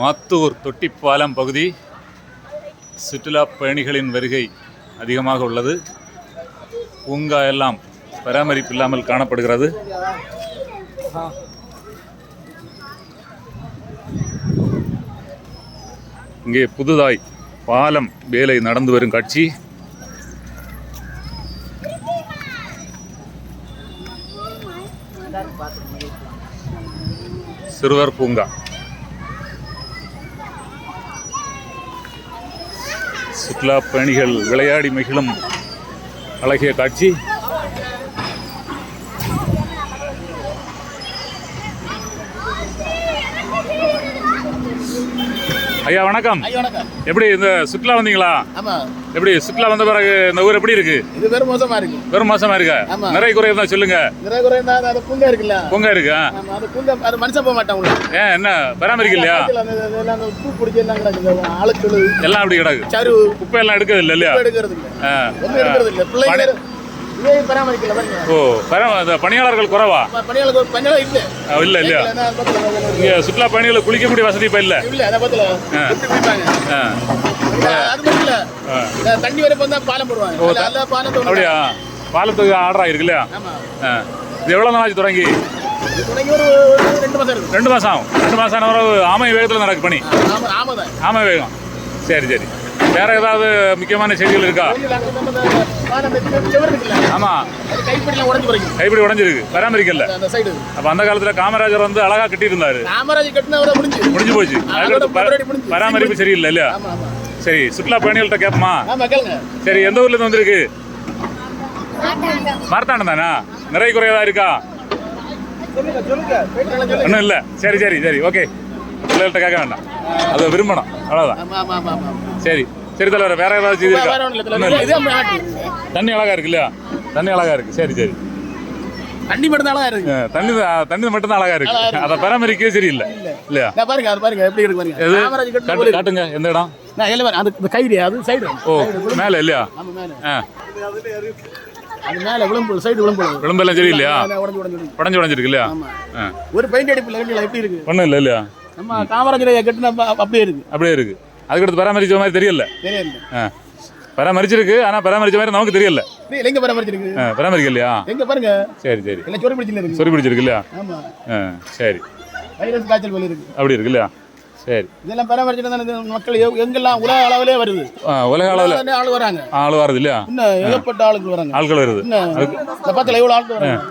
மாத்தூர் தொட்டிப்பாலம் பகுதி சுற்றுலா பயணிகளின் வருகை அதிகமாக உள்ளது. பூங்கா எல்லாம் பராமரிப்பு இல்லாமல் காணப்படுகிறது. இங்கே புதுதாய் பாலம் வேலை நடந்து வரும் காட்சி. சிறுவர் பூங்கா. சுற்றுலா பயணிகள் விளையாடி மகிழும் அழகிய காட்சி. ஐயா வணக்கம். ஐயா வணக்கம். எப்படி இந்த சுற்றுலா வந்தீங்களா? ஆமா. எப்படி சுற்றுலா வந்த பிறகு இந்த ஊர் எப்படி இருக்கு? இது வெறும் மோசமா இருக்கு. வெறும் மாசமா இருக்கா? ஆமா. நிறைய குறை இருந்தா சொல்லுங்க. நிறைய குறை இருந்தா அது- பூங்கா இருக்குல்ல? பொங்க இருக்கா? ஆமா அது பூங்கா அது மனுஷன் போக மாட்டான் உள்ள ஏன் என்ன பராமரிக்க இல்லையா? பூ பிடிச்சி எல்லாம் கிடக்குது. ஆளுக்கள் எல்லாம் அப்படி கிடக்கு. சருவு குப்பை எல்லாம் எடுக்கிறது இல்லை இல்லையா எடுக்கிறது இல்ல. எடுக்கிறது இல்ல. பிள்ளைங்க ஓ பரா இந்த பணியாளர்கள் குறைவா? இல்ல. இல்லையா இங்க சுற்றுலா பயணிகளுக்கு குளிக்கக்கூடிய வசதி இப்ப இல்ல. தண்ணி வரப்ப வந்தா பாலம் போடுவாங்க. அப்படியா? பாலத்துக்கு ஆர்டர் ஆயிருக்கு இல்லையா. இது எவ்வளவு நாள் ஆச்சு தொடங்கி? ரெண்டு மாசம் ஆகும். ரெண்டு மாசம் ஆன ஒரு ஆமை வேகத்துல நடக்கு பணி. தான். ஆமை வேகம். சரி சரி. வேற ஏதாவது முக்கியமான செய்திகள் இருக்கா? ஆமா. கைப்பிடி உடைஞ்சிருக்கு. பராமரிக்கல அப்ப அந்த காலத்துல காமராஜர் வந்து அழகா கட்டி இருந்தாரு முடிஞ்சு போச்சு. பராமரிப்பு சரியில்லை இல்லையா? சரி சுற்றுலா பயணிகள்கிட்ட கேட்போமா சரி எந்த ஊர்ல இருந்து வந்திருக்கு? மார்த்தாண்டம் தானா? நிறைய குறையதா இருக்கா? ஒன்றும் இல்லை. சரி சரி சரி ஓகே. பிள்ளைகள்கிட்ட கேட்க வேண்டாம். அதை விரும்பணும். அவ்வளோதான் சரி. சரி தலைவர் வேற ஏதாவது செய்தி இருக்கா இல்ல. இல்ல. தண்ணி அழகா இருக்கு இல்லையா? தண்ணி அழகா இருக்கு. சரி சரி. தண்ணி மட்டும் தான் இருக்கு. தண்ணி தான்- தண்ணி மட்டும் தான் அழகா இருக்கு. அதை பராமரிக்கவே சரியில்லை. இல்லையா? நான் பாருங்க அது பாருங்க எப்படி இருக்கு பாருங்க. காட்டுங்க. எந்த இடம்? நான் இல்ல அது கயிறு அது சைடு ஓ மேலே இல்லையா? அது மேல விளம்பு சைடு விளம்பு விளம்பெல்லாம் சரி இல்லையா உடஞ்சு உடஞ்சு உடஞ்சு. உடஞ்சு உடஞ்சிருக்கு இல்லையா? ஒரு பெயிண்ட் அடிப்புல கட்டில எப்படி இருக்கு? ஒன்றும் இல்லை இல்லையா? நம்ம காமராஜர் கட்டின அப்ப அப்படியே இருக்கு. அப்படியே இருக்கு. அதுக்கடுத்து பராமரிச்ச மாதிரி தெரியல. தெரியல. பராமரிச்சிருக்கு ஆனால் பராமரிச்ச மாதிரி நமக்கு தெரியல. நீ எங்க பராமரிச்சிருக்கு? ஆ பராமரிக்கலையா? எங்க பாருங்க. சரி சரி. எல்லாம் சொறி பிடிச்சில இருக்கு. சொறி பிடிச்சிருக்கு இல்லையா? ஆமா. சரி. வைரஸ் காய்ச்சல் போல இருக்கு. அப்படி இருக்கு இல்லையா? சரி. இதெல்லாம் பராமரிச்சுட்டு தானே மக்கள் எங்க- எங்கெல்லாம் உலக அளவிலே வருது? உலக அளவில். ஆள் வராங்க. ஆள் வருது இல்லையா? இன்னும் ஏகப்பட்ட ஆளுக்கு வராங்க. ஆட்கள் வருது. பக்கத்துல எவ்வளவு ஆளுக்கு வராங்க?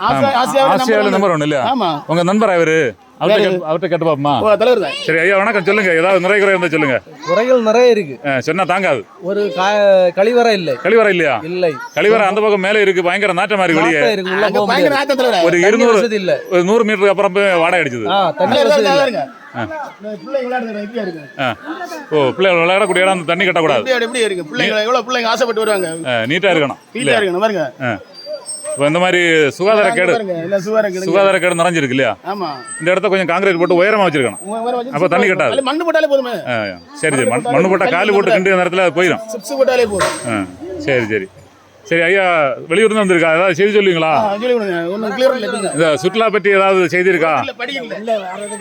ஆசியா ஆசியாவில் நம்பர். ஒன்று இல்லையா? ஆமா. உங்க நண்பர் அவரு அவர்கிட்ட கேட்டு- அவர்கிட்ட கேட்டு பாப்போமா ஓ தலைவர் தான். சரி ஐயா வணக்கம். சொல்லுங்க ஏதாவது நிறைய குறை இருந்தா சொல்லுங்க. குறைகள் நிறைய இருக்கு. ஆ, சொன்னா தாங்காது. ஒரு கா- கழிவறை இல்லை. கழிவறை இல்லையா? இல்லை. கழிவறை அந்த பக்கம் மேலே இருக்கு பயங்கர நாட்டமா இருக்கு வெளியே. நாட்டம் இருக்கு உள்ள அங்க போக பயங்கர முடியாது. ஆட்டம் தலைவர். ஒரு தண்ணி இருநூறு வசதி இல்ல. ஒரு நூறு மீட்டருக்கு அப்புறம் போய் வாடகை அடிச்சது. ஓ பிள்ளைகள் விளையாடக்கூடிய இடம் அந்த தண்ணி கட்டக்கூடாது. நீட்டா இருக்கணும். பாருங்க. இப்போ இந்த மாதிரி சுகாதார கேடு சுகாதார கேடு நிறைஞ்சிருக்கு இல்லையா? ஆமா. இந்த இடத்த கொஞ்சம் காங்கிரீட் போட்டு உயரமா வச்சிருக்கணும். அப்ப தண்ணி கட்டாது. மண்ணு போட்டாலே போதுமே. சரி சரி. மண் மண்ணு போட்ட காலு போட்டு கிண்டு நேரத்தில் அது போயிடும். சிப்ஸ் போட்டாலே போதும். ஆ, சரி சரி. சரி ஐயா வெளியூர்ல இருந்து வந்திருக்கா? ஏதாவது செய்தி சொல்லுவீங்களா? இந்த சுற்றுலா பற்றி ஏதாவது செய்தி இருக்கா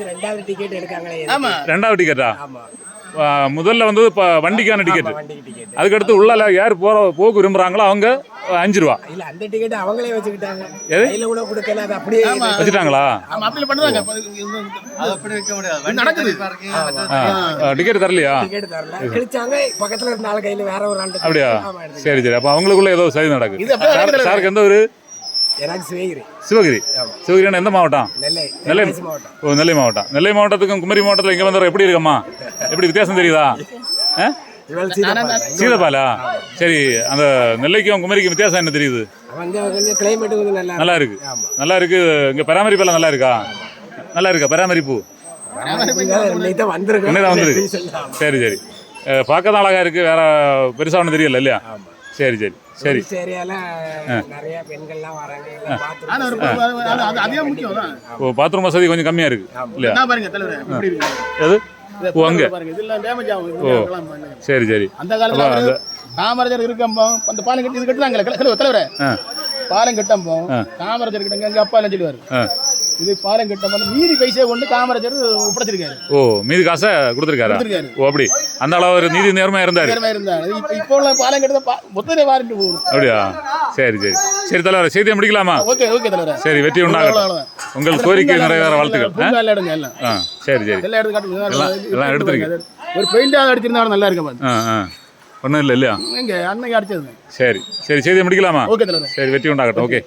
ரெண்டாவது டிக்கெட் எடுக்காங்களே. ஆமா. ரெண்டாவது டிக்கெட்டா முதல்ல வந்து இப்போ வண்டிக்கான டிக்கெட் அதுக்கடுத்து உள்ளால யார் போற போக்கு விரும்புறாங்களோ அவங்க அஞ்சு ரூபா. இல்ல அந்த டிக்கெட் அவங்களே வச்சுக்கிட்டாங்க. எது? கையில கூட கொடுக்கல அது அப்படியே. வச்சுட்டாங்களா? நடக்குது. டிக்கெட் தரலையா? டிக்கெட் தரல. கிழிச்சாங்க பக்கத்துல இருந்த ஆள் கையில வேற ஒரு ஆண்டு அப்படியா. சரி சரி. அப்போ அவங்களுக்குள்ள ஏதோ சார் நடக்குது. சாருக்கு எந்த ஊர்? எனக்கு சிவகிரி. சிவகிரி. சிவகிரினா எந்த மாவட்டம்? நெல்லை நெல்லை மாவட்டம். ஓ நெல்லை மாவட்டம். நெல்லை மாவட்டத்துக்கும் குமரி மாவட்டத்தில் இங்கே வந்தவரை எப்படி இருக்கம்மா? எப்படி வித்தியாசம் தெரியுதா. சீதப்பாலா? சரி அந்த நெல்லைக்கும் குமரிக்கும் வித்தியாசம் என்ன தெரியுது? நல்லா இருக்கு. நல்லா இருக்கு. இங்கே பராமரிப்பெல்லாம் நல்லா இருக்கா? நல்லா இருக்கா? பராமரிப்பு? வந்திருக்கு. சரி சரி. பார்க்க தான் அழகா இருக்கு. வேற பெருசா ஒன்றும் தெரியல இல்லையா? சரி சரி. சரி. நிறைய பெண்கள்லாம் வராங்க. அது- முக்கியம் ஓ பாத்ரூம் வசதி கொஞ்சம் கம்மியா இருக்கு. இல்லையா? என்ன பாருங்க தலைவர் எது? ஓ அங்க. பாருங்க இதெல்லாம் டேமேஜ் ஆகும். இது இதெல்லாம் பாருங்க. சரி சரி. அந்த காலத்துல காமராஜர் இருக்கம்போ அந்த பாலம் கட்டி இது கட்டுறாங்களே தலைவர். பாலம் கட்டம்போ காமராஜர் கிட்ட எங்க அப்பா எல்லாம் சொல்லுவாரு. இது பாலம் கட்ட பண்ண மீதி பைசா கொண்டு காமராஜர் ஒப்படைச்சிருக்காரு. ஓ மீதி காசை கொடுத்துருக்காரா? ஓ அப்படி. அந்த அளவு நீதி நேர்மையா இருந்தாரு. நேரமா இருந்தாரு. இப்ப உள்ள பாலம் கட்டத மொத்தத்தை வாரிட்டு போகணும் அப்படியா? சரி சரி. சரி தலைவர் செய்தியை முடிக்கலாமா? ஓகே ஓகே தலைவரே. சரி வெற்றி உண்டாகட்டும். உங்கள் கோரிக்கை நிறைவேற வாழ்த்துக்கள். ஆ? சரி சரி. எல்லாம் எடுத்து எல்லாம்- எடுத்துருங்க. ஒரு பெயிண்ட் அடிச்சிருந்தா நல்லா இருக்க பாரு ஆ ஆ. ஒன்றும் இல்லை இல்லையா? இங்க அன்னைக்கு அடிச்சது. சரி சரி. செய்தியை முடிக்கலாமா? ஓகே தலைவரே. சரி வெற்றி உண்டாகட்டும். ஓகே.